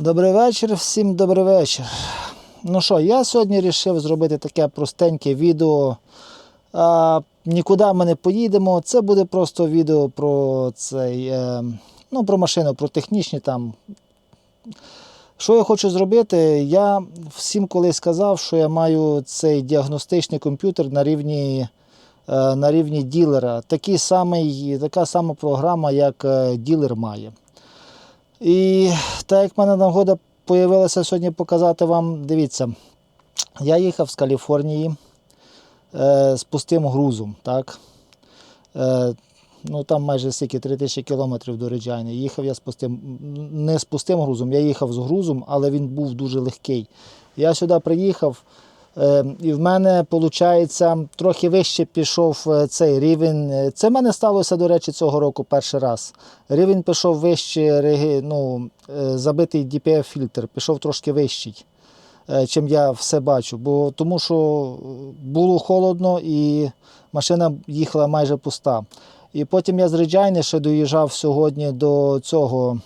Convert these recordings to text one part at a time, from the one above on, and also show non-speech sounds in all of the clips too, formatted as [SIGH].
Добрий вечір, всім добрий вечір. Ну що, я сьогодні вирішив зробити таке простеньке відео. А, нікуди ми не поїдемо. Це буде просто відео про цей, е, ну, про машину, про технічні там. Що я хочу зробити? Я всім колись сказав, що я маю цей діагностичний комп'ютер на рівні, е, на рівні ділера. Такий самий, така сама програма, як е, ділер має. І так як в мене нагода появилася сьогодні показати вам, дивіться, я їхав з Каліфорнії е, з пустим грузом. так. Е, ну там майже стільки 3000 кілометрів до Реджайни. Їхав я з пустим, не з пустим грузом, я їхав з грузом, але він був дуже легкий. Я сюди приїхав, і в мене, виходить, трохи вище пішов е, цей рівень. Е, Це в мене сталося, до речі, цього року перший раз. Рівень пішов вище, ну, е, забитий DPF-фільтр, пішов трошки вищий, е, чим я все бачу. Бо, тому що було холодно і машина їхала майже пуста. І потім я з Реджайни ще доїжджав сьогодні до цього.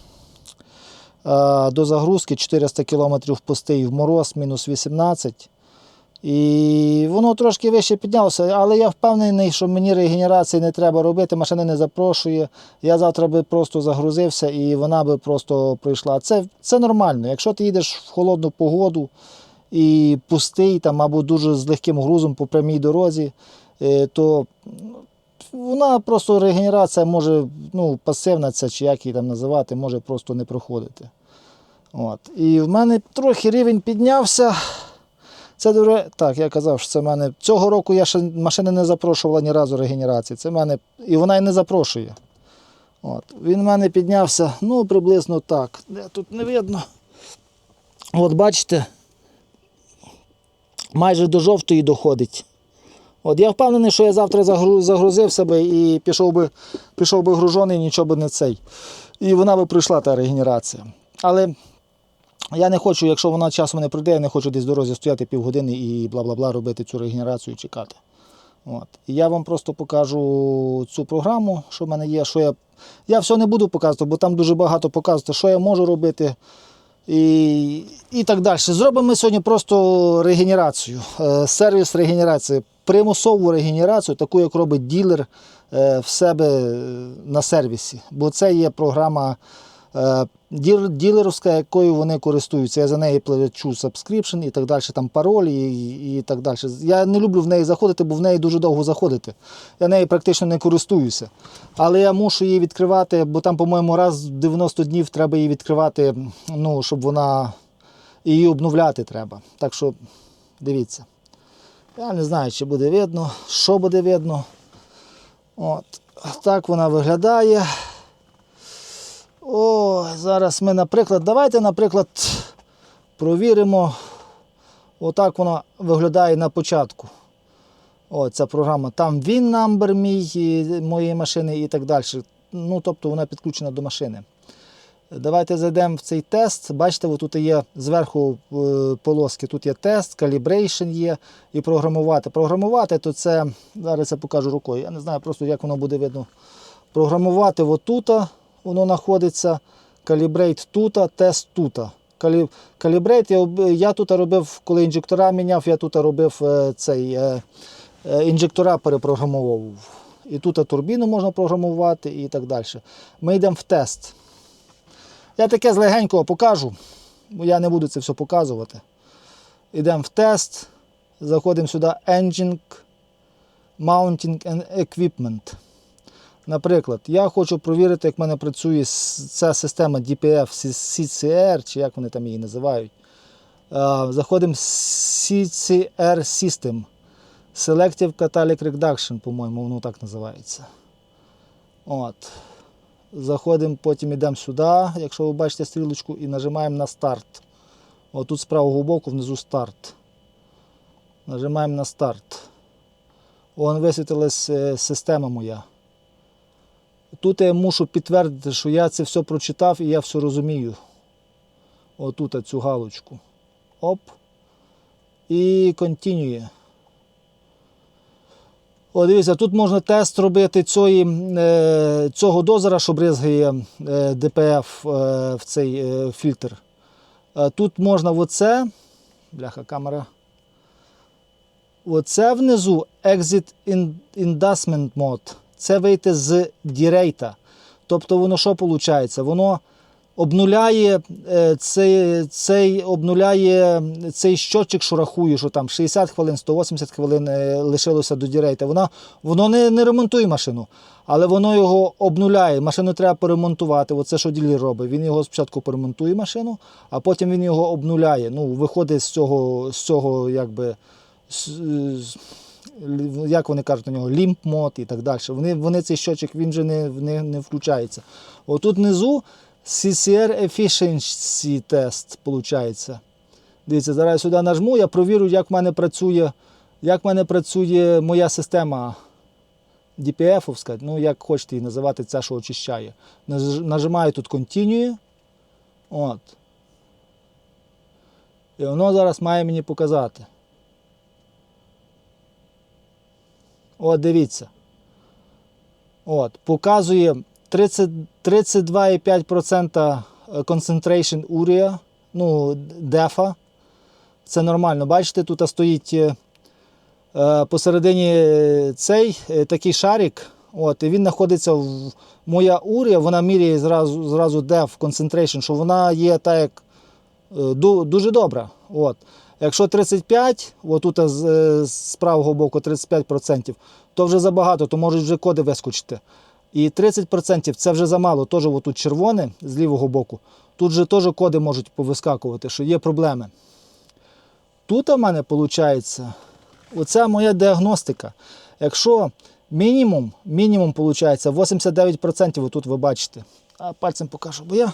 е, До загрузки 400 км пустий в мороз, мінус 18. І воно трошки вище піднялося, але я впевнений, що мені регенерації не треба робити, машина не запрошує. Я завтра би просто загрузився і вона би просто пройшла. Це, це нормально. Якщо ти їдеш в холодну погоду і пустий там, або дуже з легким грузом по прямій дорозі, е, то вона просто регенерація може, ну, пасивна ця, чи як її там називати, може просто не проходити. От. І в мене трохи рівень піднявся. Це дуже так, я казав, що це в мене цього року я ще машини не запрошувала ні разу регенерації. Це в мене, і вона і не запрошує. От. Він в мене піднявся, ну, приблизно так. Де тут не видно. От бачите, майже до жовтої доходить. От я впевнений, що я завтра загру- загрузив себе і пішов би, пішов би гружений, нічого би не цей. І вона би пройшла та регенерація. Але я не хочу, якщо вона часом не пройде, я не хочу десь дорозі стояти півгодини і бла-бла-бла робити цю регенерацію і чекати. От. Я вам просто покажу цю програму, що в мене є. Що я... я все не буду показувати, бо там дуже багато показувати, що я можу робити. І, і так далі. Зробимо ми сьогодні просто регенерацію, е, сервіс регенерації, примусову регенерацію, таку, як робить ділер е, в себе е, на сервісі. Бо це є програма ділерська, якою вони користуються. Я за неї плачу subscription і так далі, там пароль і, і так далі. Я не люблю в неї заходити, бо в неї дуже довго заходити. Я нею практично не користуюся. Але я мушу її відкривати, бо там, по-моєму, раз в 90 днів треба її відкривати, ну, щоб вона її обновляти треба. Так що дивіться. Я не знаю, чи буде видно, що буде видно. От. Так вона виглядає. О, зараз ми, наприклад, давайте, наприклад, провіримо. Отак вона виглядає на початку. О, ця програма. Там він number мій, моєї машини і так далі. Ну, тобто вона підключена до машини. Давайте зайдемо в цей тест. Бачите, тут є зверху е, полоски. Тут є тест, calibration є і програмувати. Програмувати, то це, зараз я покажу рукою. Я не знаю просто, як воно буде видно. Програмувати отут, воно знаходиться. Калібрейт тут, тест тут. Калі- Калібрейт я, я тут робив, коли інжектора міняв, я тут робив е, цей е, е, інжектора перепрограмовував. І тут турбіну можна програмувати і так далі. Ми йдемо в тест. Я таке з легенького покажу, бо я не буду це все показувати. Йдемо в тест, заходимо сюди Engine Mounting and Equipment. Наприклад, я хочу провірити, як в мене працює ця система DPF CCR, чи як вони там її називають. Заходимо в CCR System. Selective Catalytic Reduction, по-моєму, воно так називається. От. Заходимо, потім йдемо сюди, якщо ви бачите стрілочку, і нажимаємо на старт. Отут з правого боку внизу старт. Нажимаємо на старт. Вон висвітилась е, система моя. Тут я мушу підтвердити, що я це все прочитав і я все розумію. Отут цю галочку. Оп. І continue. О, дивіться, тут можна тест робити цієї, е, цього дозера, що бризгає е, ДПФ е, в цей фільтр. Тут можна оце, бляха камера. Оце внизу Exit in- Mode. Це вийти з дірейта. Тобто воно що виходить? Воно обнуляє е, цей, цей, обнуляє цей щотчик, що рахує, що там 60 хвилин, 180 хвилин е, лишилося до дірейта. Воно, воно не, не ремонтує машину, але воно його обнуляє. Машину треба поремонтувати. Оце що ділер робить. Він його спочатку поремонтує машину, а потім він його обнуляє. Ну, виходить з цього, з цього якби. з- як вони кажуть на нього, лімп мод і так далі. Вони, вони цей щочик він вже не, не, не включається. Отут внизу CCR Efficiency Test виходить. Дивіться, зараз я сюди нажму, я провірю, як в мене працює, як в мене працює моя система DPF, ну як хочете її називати, ця, що очищає. Нажимаю тут Continue. От. І воно зараз має мені показати. От, дивіться. От, показує 32,5% concentration urea, ну, дефа. Це нормально. Бачите, тут стоїть е, е, посередині цей е, такий шарик. От, і він знаходиться в моя урія, вона міряє зразу, зразу деф concentration, що вона є так як е, дуже добра. От. Якщо 35, отут з, е, з правого боку 35%, то вже забагато, то можуть вже коди вискочити. І 30% це вже замало, теж отут червоне з лівого боку. Тут же теж коди можуть повискакувати, що є проблеми. Тут у мене виходить, оця моя діагностика. Якщо мінімум, мінімум виходить 89%, отут ви бачите. А пальцем покажу, бо я.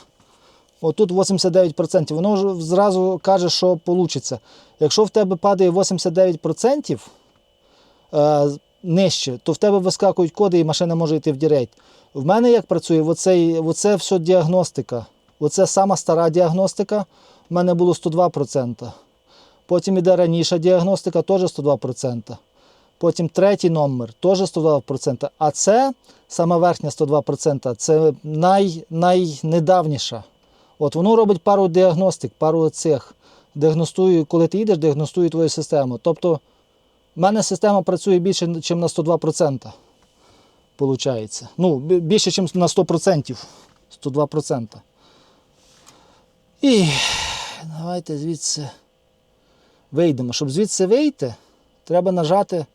Отут 89%. Воно зразу каже, що вийде. Якщо в тебе падає 89% е, нижче, то в тебе вискакують коди і машина може йти в дірейт. В мене як працює, оцей, оце все діагностика. Оце сама стара діагностика. В мене було 102%. Потім іде раніша діагностика, теж 102%. Потім третій номер, теж 102%. А це сама верхня 102%, це най, найнедавніша. От воно робить пару діагностик, пару цих. Діагностує, коли ти їдеш, діагностує твою систему. Тобто, в мене система працює більше, ніж на 102%. Получається. Ну, більше, ніж на 100%. 102%. І давайте звідси вийдемо. Щоб звідси вийти, треба нажати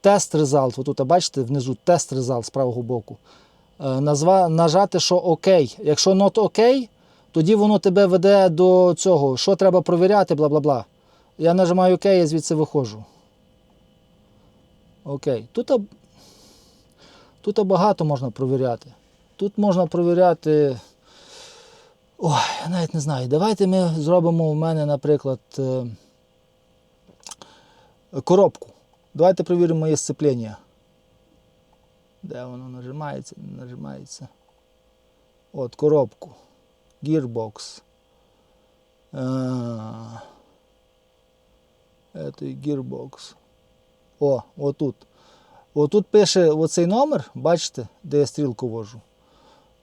тест результат. Отут, бачите, внизу тест результат з правого боку. Е, Назва, нажати, що ОК. Якщо not ОК, тоді воно тебе веде до цього, що треба провіряти, бла бла бла. Я нажимаю ОК, я звідси виходжу. Окей. Тут, тут багато можна провіряти. Тут можна провіряти. Ой, я навіть не знаю. Давайте ми зробимо в мене, наприклад, е, коробку. Давайте перевіримо моє сцеплення. Де воно нажимається, не нажимається. От, коробку. Gearbox. Это і Gearbox. О, отут. Отут пише оцей номер, бачите, де я стрілку вожу.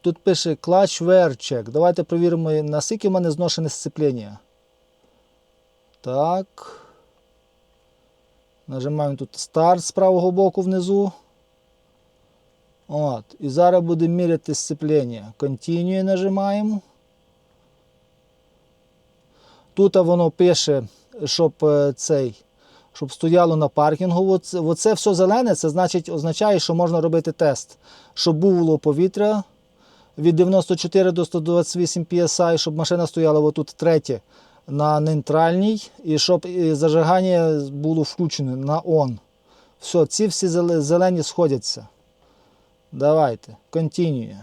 Тут пише Clutch Wear Check. Давайте перевіримо, наскільки в мене зношене сцеплення. Так. Нажимаємо тут старт з правого боку внизу. От. І зараз будемо міряти сцеплення. Continue нажимаємо. Тут воно пише, щоб е, цей, щоб стояло на паркінгу. Оце, оце все зелене, це значить, означає, що можна робити тест. Щоб було повітря від 94 до 128 PSI, щоб машина стояла отут третє на нейтральній, і щоб зажигання було включене на ON. Все, ці всі зелені сходяться. Давайте, continue.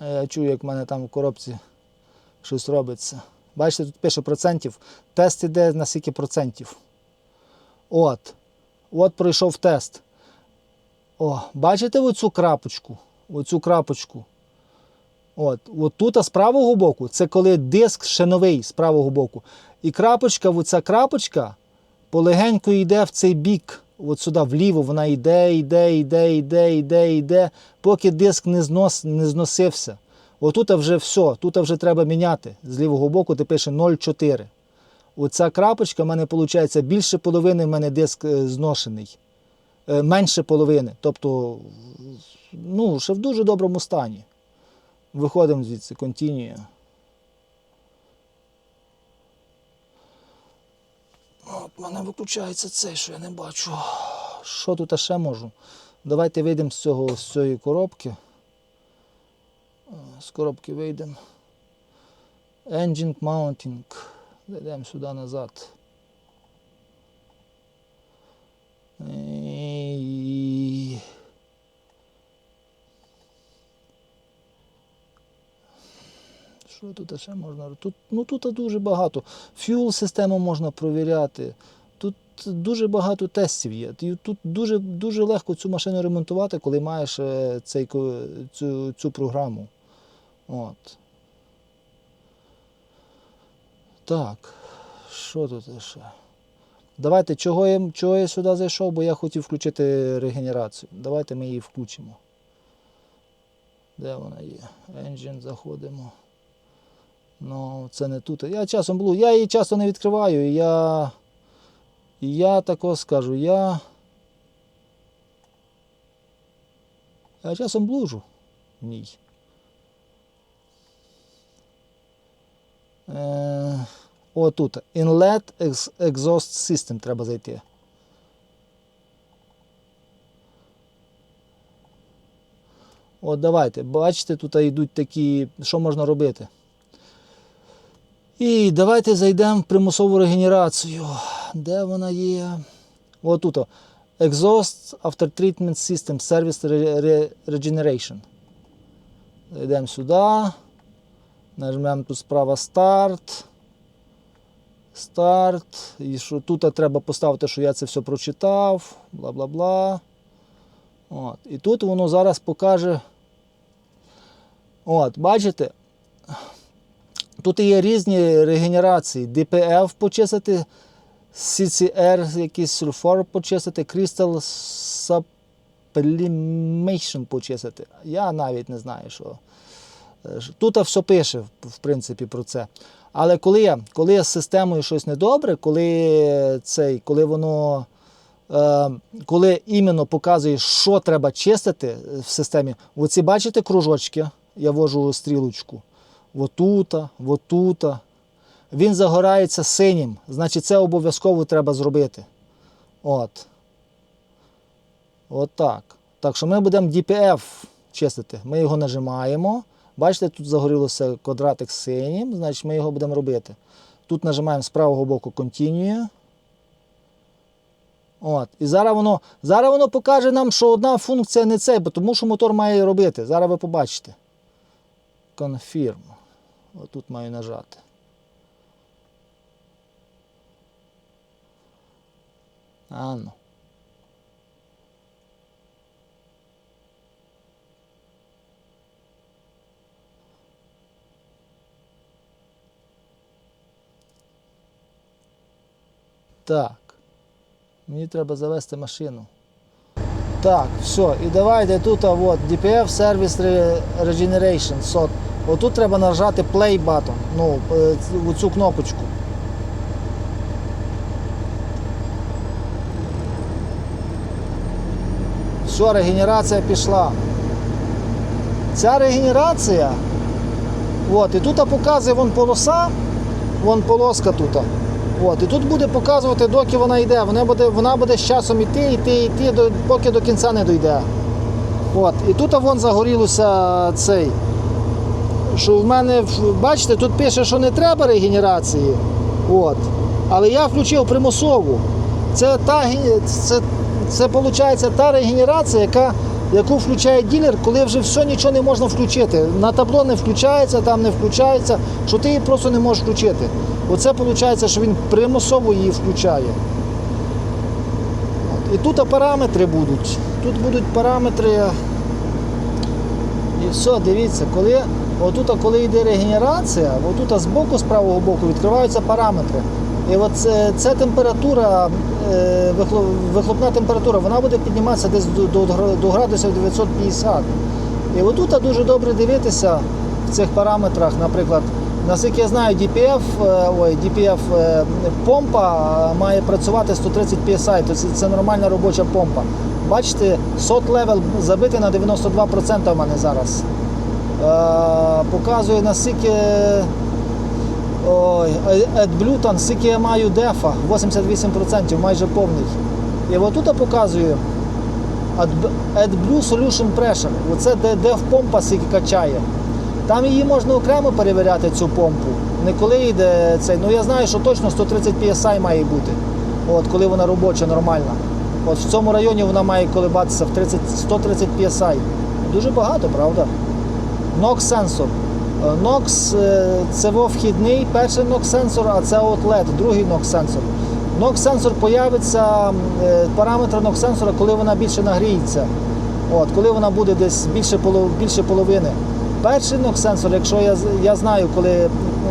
Я чую, як в мене там в коробці щось робиться. Бачите, тут пише процентів. Тест іде на скільки процентів. От. От пройшов тест. О, бачите оцю крапочку? Оцю крапочку. От, от тут а з правого боку, це коли диск ще новий з правого боку. І крапочка, оця крапочка полегенько йде в цей бік, от сюди вліво, вона йде, йде, йде, йде, йде, йде, поки диск не, знос, не зносився. Отут вже все, тут вже треба міняти. З лівого боку ти пише 0,4. Оця крапочка в мене виходить більше половини в мене диск е, зношений. Е, Менше половини. Тобто, ну, ще в дуже доброму стані. Виходимо звідси, continue. От, мене виключається цей, що я не бачу. Що тут ще можу? Давайте вийдемо з, цього, з цієї коробки. Е, З коробки вийдемо. Engine mounting. Зайдемо сюди назад. І... Що тут ще можна? Тут, ну, тут дуже багато. Fuel систему можна провіряти. Тут дуже багато тестів є. Тут дуже, дуже легко цю машину ремонтувати, коли маєш е, цей, цю, цю програму. От. Так, що тут ще? Давайте, чого я, чого я сюди зайшов, бо я хотів включити регенерацію. Давайте ми її включимо. Де вона є? Engine, заходимо. Ну, це не тут. Я часом блу. Я її часто не відкриваю. Я, я тако скажу, я. Я часом блужу в ній. Е, о, тут. Inlet Exhaust System треба зайти. От давайте, бачите, тут йдуть такі, що можна робити. І давайте зайдемо в примусову регенерацію. Де вона є? О, тут. Exhaust After Treatment System Service Re- Re- Regeneration. Зайдемо сюди. Нажмемо тут справа старт. Старт. І що тут треба поставити, що я це все прочитав. Бла бла бла. От. І тут воно зараз покаже. От, бачите? Тут є різні регенерації. DPF почистити, CCR, якийсь сульфор почистити, Crystal Sublimation почистити. Я навіть не знаю, що. Е, Тут все пише, в принципі, про це. Але коли коли з системою щось недобре, коли, цей, коли воно. Е, коли іменно показує, що треба чистити в системі, оці бачите кружочки, я вожу стрілочку. Отута, отута. Він загорається синім, значить це обов'язково треба зробити. От. От так. Так що ми будемо DPF чистити. Ми його нажимаємо. Бачите, тут загорілося квадратик синім, значить ми його будемо робити. Тут нажимаємо з правого боку Continue. От. І зараз воно, зараз воно покаже нам, що одна функція не бо тому що мотор має робити. Зараз ви побачите. Confirm. Отут маю нажати. А ну. Так. Мені треба завести машину. Так, все. І давайте тут от, DPF Service Regeneration. SOT. Отут треба нажати Play button, ну, е, цю кнопочку. Все, регенерація пішла. Ця регенерація. От, і тут показує вон полоса, вон полоска тут. От, і тут буде показувати, доки вона йде. Вона буде, вона буде з часом йти, йти, йти, поки до кінця не дійде. От, і тут вон загорілося цей. Що в мене, бачите, тут пише, що не треба регенерації. От. Але я включив примусову. Це та це, це виходить та регенерація, яка, яку включає ділер, коли вже все нічого не можна включити. На табло не включається, там не включається, що ти її просто не можеш включити. Оце виходить, що він примусово її включає. От. І тут параметри будуть. Тут будуть параметри. І все, дивіться, коли отут, коли йде регенерація, отут з боку, з правого боку відкриваються параметри. І от ця температура, е, вихлопна температура, вона буде підніматися десь до, до, градусів 950. І отут дуже добре дивитися в цих параметрах, наприклад, наскільки я знаю, DPF, е, ой, DPF е, помпа має працювати 130 PSI, то це нормальна робоча помпа. Бачите, сот левел забитий на 92% в мене зараз. Е, показує наскільки AdBlue, там скільки я маю дефа, 88%, майже повний. І отут показую AdBlue Solution Pressure. Оце де, де в помпа скільки качає. Там її можна окремо перевіряти, цю помпу. Не коли йде цей. Ну я знаю, що точно 130 PSI має бути. От, коли вона робоча, нормальна. От в цьому районі вона має колебатися в 30, 130 PSI. Дуже багато, правда? NOx сенсор. Е, NOx е, це во вхідний, перший NOx сенсор, а це outlet, другий NOx сенсор. NOx сенсор появиться, е, параметр NOx сенсора, коли вона більше нагріється. От, коли вона буде десь більше, більше половини. Перший NOx сенсор, якщо я, я знаю, коли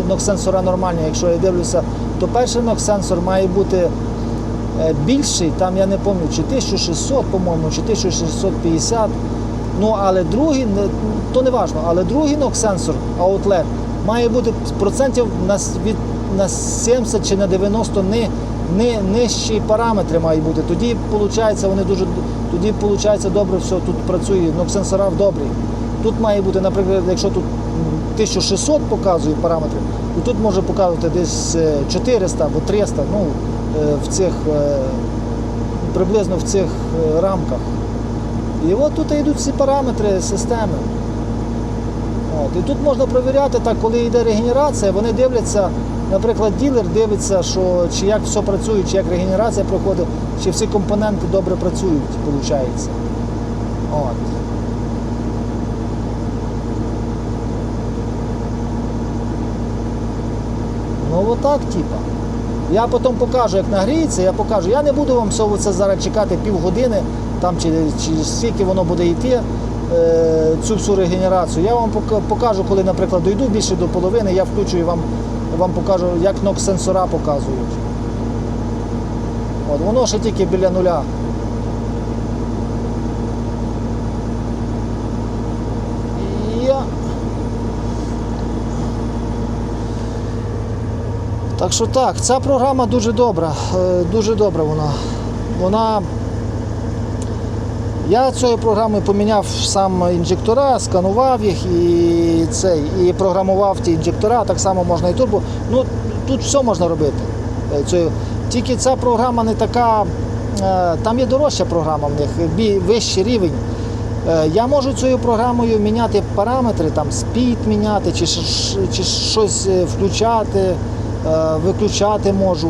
NOx сенсора нормальні, якщо я дивлюся, то перший NOx сенсор має бути е, більший, там я не пам'ятаю, чи 1600, по-моєму, чи 1650. Ну, але другий, то не важно, але другий NOx сенсор, outlet, має бути процентів на, від, на 70 чи на 90 ни, ни, нижчі параметри мають бути. Тоді виходить, вони дуже тоді виходить добре все тут працює, NOx сенсора добрі. Тут має бути, наприклад, якщо тут 1600 показує параметри, то тут може показувати десь е, 400 або 300, ну, е, в цих, е, приблизно в цих е, рамках. І от тут йдуть всі параметри системи. От. І тут можна перевіряти, так, коли йде регенерація, вони дивляться, наприклад, ділер дивиться, що чи як все працює, чи як регенерація проходить, чи всі компоненти добре працюють, виходить. От. Ну отак, типа. Я потім покажу, як нагріється, я покажу. Я не буду вам все це зараз чекати півгодини, там, чи, чи скільки воно буде йти, цю всю регенерацію. Я вам покажу, коли, наприклад, дойду більше до половини, я включу і вам, вам покажу, як нок сенсора показують. От, воно ще тільки біля нуля. І Так що так, ця програма дуже добра, е, дуже добра вона. Вона. Я цією програмою поміняв сам інжектора, сканував їх і цей, і програмував ті інжектора, так само можна і турбо. Ну, тут все можна робити. Е, Тільки ця програма не така, е, там є дорожча програма в них, вищий рівень. Е, Я можу цією програмою міняти параметри, там спід міняти, чи, чи щось включати, виключати можу.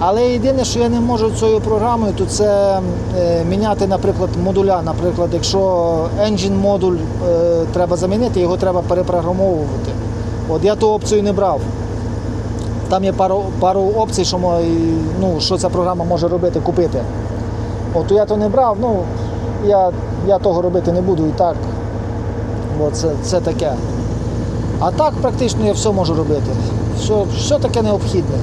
Але єдине, що я не можу цією програмою, то це е, міняти, наприклад, модуля. Наприклад, якщо engine модуль е, треба замінити, його треба перепрограмовувати. От я ту опцію не брав. Там є пару, пару опцій, що, мо- ну, що ця програма може робити, купити. От я то не брав, ну я, я того робити не буду і так. Бо це, це таке. А так практично я все можу робити. Все, все таке необхідне.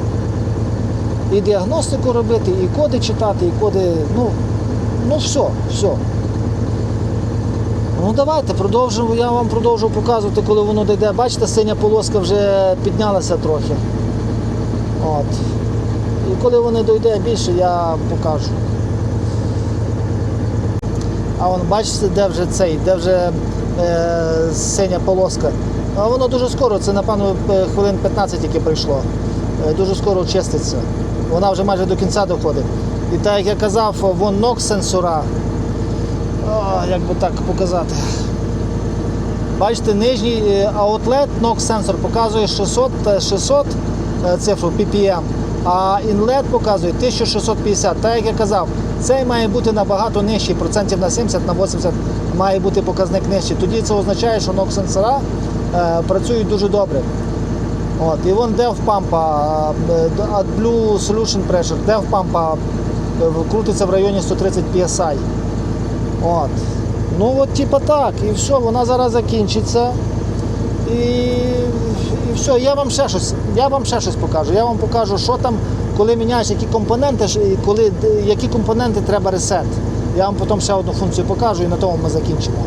І діагностику робити, і коди читати, і коди. Ну, ну все, все. Ну давайте продовжимо. Я вам продовжу показувати, коли воно дійде. Бачите, синя полоска вже піднялася трохи. От. І коли воно дійде більше, я покажу. А вон бачите, де вже цей, де вже е, синя полоска. А воно дуже скоро, це напевно е, хвилин 15 тільки прийшло. Е, дуже скоро чиститься. Вона вже майже до кінця доходить. І так як я казав, вон ног сенсора. О, як би так показати. Бачите, нижній е, аутлет NOx сенсор показує 600, е, 600 е, цифру PPM, а інлет показує 1650. Так як я казав, цей має бути набагато нижчий, процентів на 70, на 80 має бути показник нижчий. Тоді це означає, що NOx сенсора е, працюють дуже добре. От, і вон DEV пампа, AdBlue Solution Pressure, DEV пампа крутиться в районі 130 PSI. От. Ну от типа так, і все, вона зараз закінчиться. І, і все, я вам ще щось, я вам ще щось покажу. Я вам покажу, що там, коли міняєш які компоненти, коли, які компоненти треба ресет. Я вам потім ще одну функцію покажу і на тому ми закінчимо.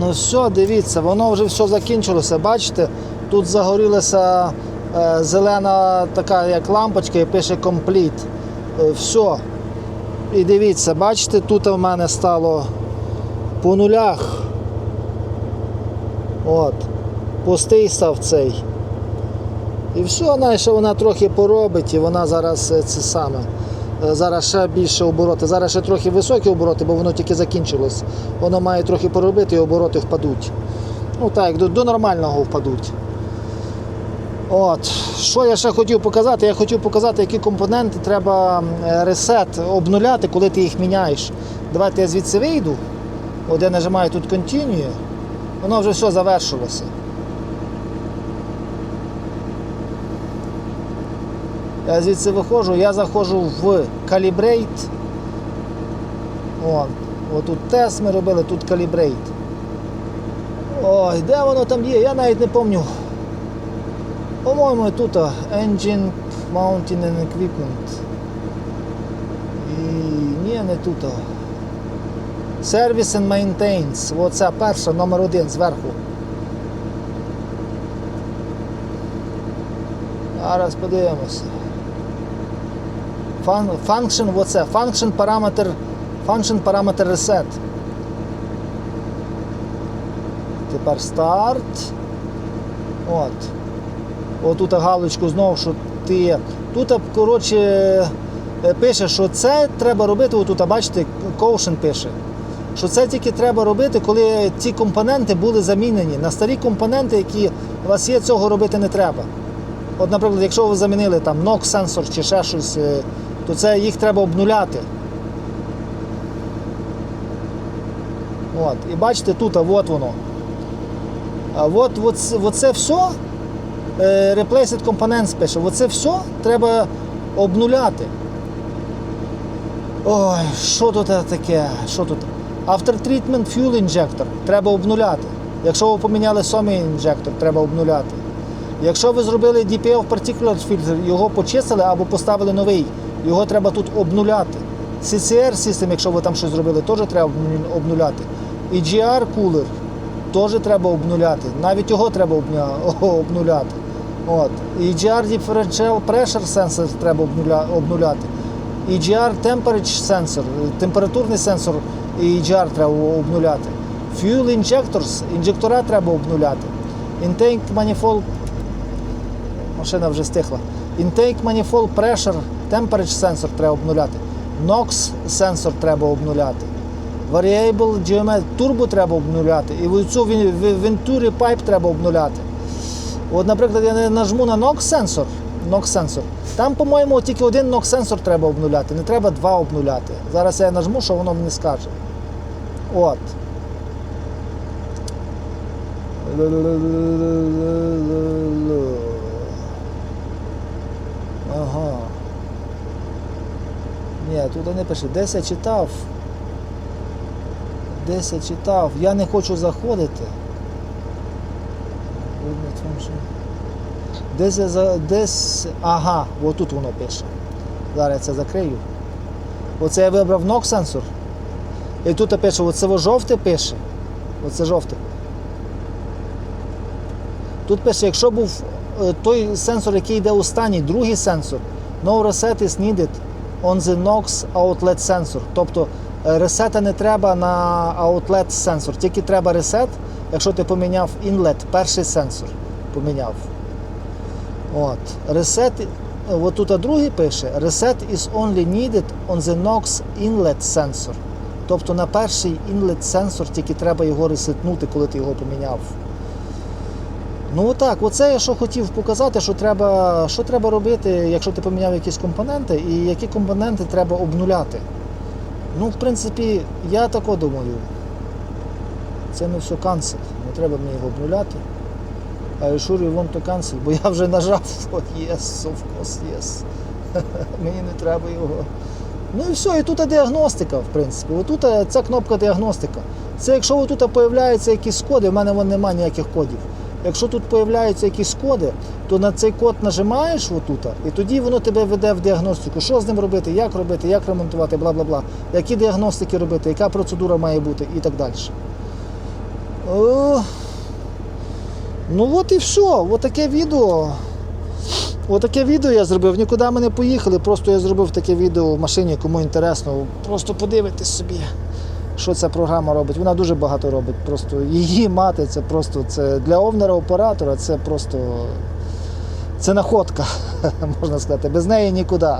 Ну все, дивіться, воно вже все закінчилося. Бачите, тут загорілася е, зелена така як лампочка і пише Complete. Е, все. І дивіться, бачите, тут у мене стало по нулях. От. Пустий став цей. І все, вона вона трохи поробить, і вона зараз е, це саме. Е, Зараз ще більше обороти. Зараз ще трохи високі обороти, бо воно тільки закінчилось. Воно має трохи поробити і обороти впадуть. Ну так, до, до нормального впадуть. От. Що я ще хотів показати? Я хотів показати, які компоненти треба е, ресет обнуляти, коли ти їх міняєш. Давайте я звідси вийду. От я нажимаю тут Continue. Воно вже все завершилося. Я звідси виходжу, я заходжу в Calibrate. От, от тут тест ми робили, тут Calibrate. Ой, де воно там є? Я навіть не пам'ятаю. По-моєму, тут Engine Mountain and Equipment. І ні, не тут. Service and Maintains. Оця перша, номер один зверху. Зараз подивимося. Fun, function, оце. Function parameter, function parameter reset. Тепер старт. От. Отут галочку знову, що ти. Тут, коротше, е, пише, що це треба робити, отут, бачите, Caution пише. Що це тільки треба робити, коли ці компоненти були замінені. На старі компоненти, які у вас є, цього робити не треба. От, наприклад, якщо ви замінили там NOx сенсор чи ще щось, е, то це їх треба обнуляти. От. І бачите, тут, от воно. А от, от, оце все е, Replaced Components пише, оце все треба обнуляти. Ой, що тут таке? Що тут? After Treatment Fuel Injector треба обнуляти. Якщо ви поміняли сомий інжектор, треба обнуляти. Якщо ви зробили DPF Particulate Filter, його почистили або поставили новий, його треба тут обнуляти. CCR System, якщо ви там щось зробили, теж треба обнуляти. І GR Cooler теж треба обнуляти. Навіть його треба обнуляти. От. І GR Differential Pressure Sensor треба обнуляти. І GR Temperature Sensor, температурний сенсор і GR треба обнуляти. Fuel Injectors, інжектора треба обнуляти. Intake Manifold машина вже стихла. Intake Manifold Pressure, Temperature Sensor треба обнуляти. NOx сенсор треба обнуляти. Variable Geometry Turbo треба обнуляти. І цю Venturi Pipe треба обнуляти. От, наприклад, я нажму на NOx сенсор. NOx сенсор. Там, по-моєму, тільки один NOx сенсор треба обнуляти, не треба два обнуляти. Зараз я нажму, що воно мені скаже. От. Ага. Ні, тут не пише. Десь я читав. Десь я читав. Я не хочу заходити. Десь я за. Десь. Ага, отут воно пише. Зараз я це закрию. Оце я вибрав NOx сенсор. І тут пише, оце жовте пише. Оце жовте. Тут пише, якщо був е, той сенсор, який йде останній, другий сенсор, no reset is needed on the NOx outlet sensor. Тобто е, ресета не треба на outlet сенсор, тільки треба ресет, якщо ти поміняв inlet, перший сенсор поміняв. От. Reset, е, от тут другий пише, reset is only needed on the NOx inlet sensor. Тобто на перший inlet сенсор тільки треба його ресетнути, коли ти його поміняв. Ну отак, оце я що хотів показати, що треба, що треба робити, якщо ти поміняв якісь компоненти, і які компоненти треба обнуляти. Ну, в принципі, я тако думаю. Це не все cancel. Не треба мені його обнуляти. Assure you want to cancel, бо я вже нажав. [LAUGHS] О, yes, of course, yes. [LAUGHS] Мені не треба його Ну і все, і тут діагностика, в принципі. Отут е, ця кнопка діагностика. Це якщо отут появляються якісь коди, в мене вон немає ніяких кодів. Якщо тут появляються якісь коди, то на цей код нажимаєш отут, і тоді воно тебе веде в діагностику. Що з ним робити, як робити, як ремонтувати, бла бла бла. Які діагностики робити, яка процедура має бути і так далі. О, ну от і все. От відео. Отаке відео я зробив, нікуди ми не поїхали, просто я зробив таке відео в машині, кому інтересно. Просто подивитись собі, що ця програма робить. Вона дуже багато робить. Просто її мати, це просто це для овнера-оператора це просто це находка, [LAUGHS] можна сказати. Без неї нікуди. [LAUGHS]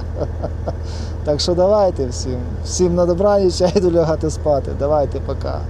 Так що давайте всім. Всім на добраніч, я йду лягати спати. Давайте, пока.